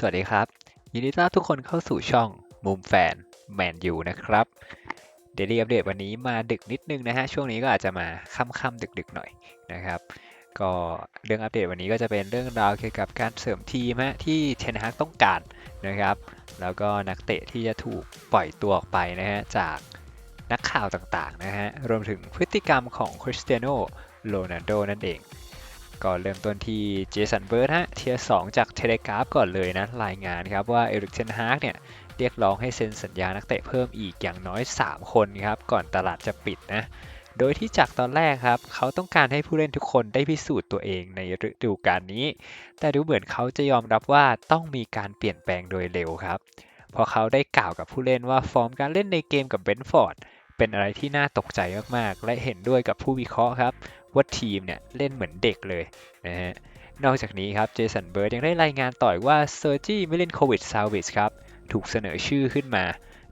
สวัสดีครับ ยินดีต้อนรับทุกคนเข้าสู่ช่องมุมแฟนแมนยูนะครับเดลี่อัปเดตวันนี้มาดึกนิดนึงนะฮะ ช่วงนี้ก็อาจจะมาค่ำๆดึกๆหน่อยนะครับ ก็เรื่องอัปเดตวันนี้ก็จะเป็นเรื่องราวเกี่ยวกับการเสริมทีมฮะที่เทนฮากต้องการนะครับ แล้วก็นักเตะที่จะถูกปล่อยตัวออกไปนะฮะจากนักข่าวต่างๆนะฮะรวมถึงพฤติกรรมของคริสเตียโนโรนัลโดนั่นเอง ก็เริ่มต้นที่เจสันเบิร์ดฮะเทียร์สจากเทเลกราฟก่อนเลยนะ รายงานครับว่าเอริกเทนฮากเนี่ยเรียกร้องให้เซ็นสัญญานักเตะเพิ่มอีกอย่างน้อย 3 คนครับ ก่อนตลาดจะปิดนะ โดยที่จากตอนแรกครับ เขาต้องการให้ผู้เล่นทุกคนได้พิสูจน์ตัวเองในฤดูกาลนี้ แต่ดูเหมือนเขาจะยอมรับว่าต้องมีการเปลี่ยนแปลงโดยเร็วครับเพราะเขาได้กล่าวกับผู้เล่นว่าฟอร์มการเล่นในเกมกับเบนฟอร์ดเป็นอะไรที่น่าตกใจมากๆ และเห็นด้วยกับผู้วิเคราะห์ครับ ว่าทีมเนี่ยเล่นเหมือนเด็กเลยนะฮะนอกจากนี้ครับเจสันเบิร์ดยังได้รายงานต่อยว่าเซอร์จี้มิลินโควิดซาวิสครับถูกเสนอชื่อขึ้นมา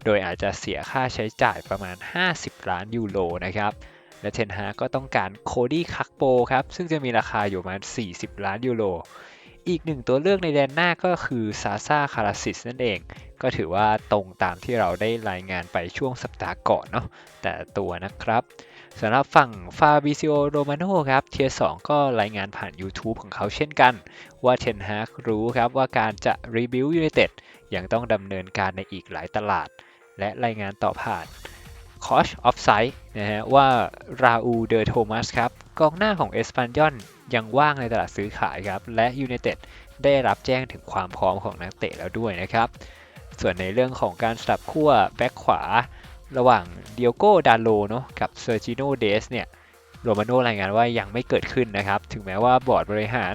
โดยอาจจะเสียค่าใช้จ่ายประมาณ 50 ล้านยูโรนะครับและเทนฮาก็ต้องการโคดี้คักโปครับซึ่งจะมีราคาอยู่ประมาณ 40 ล้านยูโร อีกหนึ่งตัวเลือกในแดนหน้าก็คือซาซาคาราซิสนั่นเอง ก็ถือว่าตรงตามที่เราได้รายงานไปช่วงสัปดาห์ก่อนเนาะแต่ตัวนะครับสำหรับฝั่งฟาบิซิโอโรมาโนครับเทียร์สก็รายงานผ่าน YouTube ของเขาเช่นกัน ว่าเทนฮากรู้ครับว่าการจะรีบิวยูไนเต็ดยังต้องดำเนินการในอีกหลายตลาด และรายงานต่อผ่านคอชออฟไซด์นะฮะว่าราอูเดอโทมัสครับ กองหน้าของเอสปันยอนยังว่างในตลาดซื้อขายครับ และยูไนเต็ดได้รับแจ้งถึงความพร้อมของนักเตะแล้วด้วยนะครับ ส่วนในเรื่องของการสลับขั้วแบ็คขวา ระหว่างเดียโก้ดาโลเนาะกับเซอร์จิโนเดสเนี่ยโรมาโนรายงานว่ายังไม่เกิดขึ้นนะครับ ถึงแม้ว่าบอร์ดบริหาร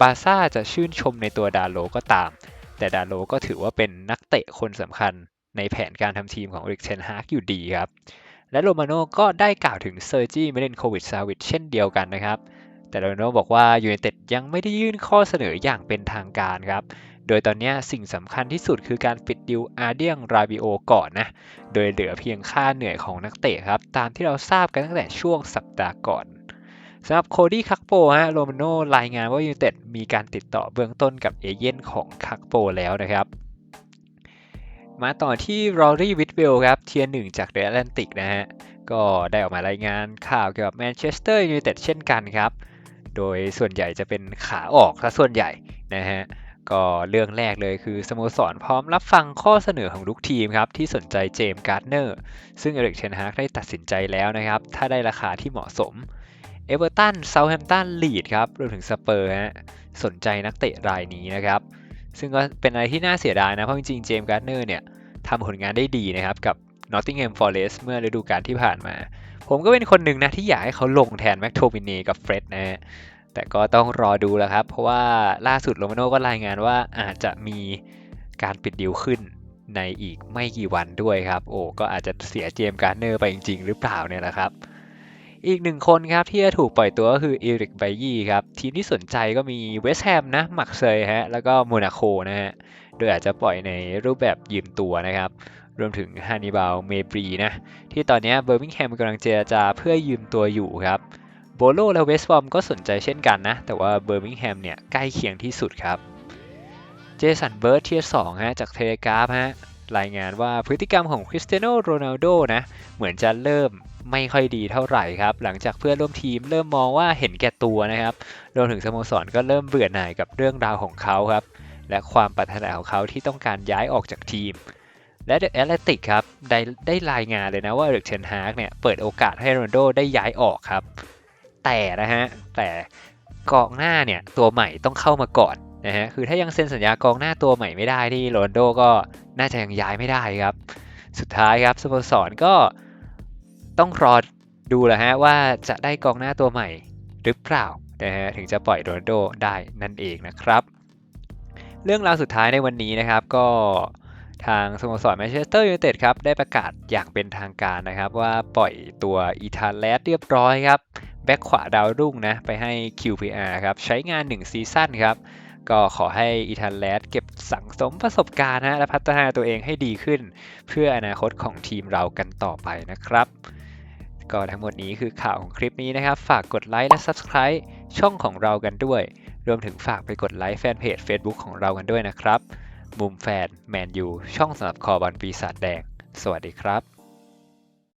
บาซ่าจะชื่นชมในตัวดาโลก็ตาม แต่ดาโลก็ถือว่าเป็นนักเตะคนสำคัญในแผนการทำทีมของอริกเชนฮากอยู่ดีครับ และโรมาโนก็ได้กล่าวถึงเซอร์จีเมเลนโควิดซาวิชเช่นเดียวกันนะครับ แต่โรมาโนบอกว่ายูไนเต็ดยังไม่ได้ยื่นข้อเสนออย่างเป็นทางการครับ โดยตอนนี้สิ่งสำคัญที่สุดคือการปิดดิวอาร์เดียงราบิโอก่อนนะ โดยเหลือเพียงค่าเหนื่อยของนักเตะครับ ตามที่เราทราบกันตั้งแต่ช่วงสัปดาห์ก่อนสำหรับโคดี้คักโปฮะโรมาโนรายงานว่ายูเต็ดมีการติดต่อเบื้องต้นกับเอเย่นของคักโปแล้วนะครับ มาต่อที่รอรี่วิทเวลครับเทียร์หนึ่งจากเดอะแอตแลนติกนะฮะ ก็ได้ออกมารายงานข่าวเกี่ยวกับแมนเชสเตอร์ยูไนเต็ดเช่นกันครับ โดยส่วนใหญ่จะเป็นขาออกซะส่วนใหญ่นะฮะ ก็เรื่องแรกเลยคือสโมสรพร้อมรับฟังข้อเสนอของทุกทีมครับ ที่สนใจเจมส์การ์เนอร์ ซึ่งเอริกเชนฮากได้ตัดสินใจแล้วนะครับ ถ้าได้ราคาที่เหมาะสมเอเวอร์ตันเซาท์แฮมป์ตันลีดครับรวมถึงสเปอร์ฮะสนใจนักเตะรายนี้นะครับ ซึ่งก็เป็นอะไรที่น่าเสียดายนะ เพราะจริงๆเจมส์การ์เนอร์เนี่ยทำผลงานได้ดีนะครับ กับ Nottingham Forest เมื่อฤดูกาลที่ผ่านมา ผมก็เป็นคนหนึ่งนะ ที่อยากให้เขาลงแทนแม็กโทมินีกับเฟร็ดนะแต่ก็ต้องรอดูแล้วครับ เพราะว่าล่าสุดโรมาโน่ก็รายงานว่าอาจจะมีการปิดดิวขึ้นในอีกไม่กี่วันด้วยครับ โอ้ก็อาจจะเสียเจมส์การ์เนอร์ไปจริง ๆ หรือเปล่าเนี่ยนะครับ อีกหนึ่งคนครับที่จะถูกปล่อยตัวก็คือเอริกไบยี่ครับ ทีมที่สนใจก็มีเวสต์แฮมนะมักเซยฮะแล้วก็โมนาโคนะฮะโดยอาจจะปล่อยในรูปแบบยืมตัวนะครับรวมถึงฮานิบาลเมบรีนะ ที่ตอนนี้เบอร์มิงแฮมกำลังเจรจาเพื่อยืมตัวอยู่ครับโบโลและเวสต์บอมก็สนใจเช่นกันนะ แต่ว่าเบอร์มิงแฮมเนี่ยใกล้เคียงที่สุดครับ เจสันเบิร์ดเทียสองฮะจากเทเลกราฟฮะ รายงานว่าพฤติกรรมของคริสเตียโนโรนัลโดนะเหมือนจะเริ่มไม่ค่อยดีเท่าไหร่ครับ หลังจากเพื่อนร่วมทีมเริ่มมองว่าเห็นแก่ตัวนะครับรวมถึงสโมสรก็เริ่มเบื่อหน่ายกับเรื่องราวของเขาครับ และความปรารถนาของเขาที่ต้องการย้ายออกจากทีม และเดอะแอตเลติกครับได้ได้รายงานเลยนะว่าเริกเชนฮาร์กเนี่ยเปิดโอกาสให้โรนัลโดได้ย้ายออกครับ แต่นะฮะแต่กองหน้าเนี่ยตัวใหม่ต้องเข้ามาก่อน นะฮะคือถ้ายังเซ็นสัญญากองหน้าตัวใหม่ไม่ได้ที่โรนโดก็น่าจะยังย้ายไม่ได้ครับ สุดท้ายครับสโมสรก็ต้องรอดูแหละฮะว่าจะได้กองหน้าตัวใหม่หรือเปล่านะฮะถึงจะปล่อยโรนโดได้นั่นเองนะครับ เรื่องราวสุดท้ายในวันนี้นะครับก็ทางสโมสรแมนเชสเตอร์ยูไนเต็ดครับได้ประกาศอย่างเป็นทางการนะครับว่าปล่อยตัวอีธานแลสเรียบร้อยครับแบ็กขวาดาวรุ่งนะไปให้ QPR ครับใช้งาน 1 ซีซั่นครับ ก็ขอให้อีธานแลสเก็บสังสมประสบการณ์นะและพัฒนาตัวเองให้ดีขึ้น เพื่ออนาคตของทีมเรากันต่อไปนะครับ ก็ทั้งหมดนี้คือข่าวของคลิปนี้นะครับ ฝากกดไลค์และ Subscribe ช่องของเรากันด้วย รวมถึงฝากไปกดไลค์แฟนเพจ Facebook ของเรากันด้วยนะครับ มุมแฟนแมนยูช่องสำหรับคอบอลปีศาจแดง สวัสดีครับ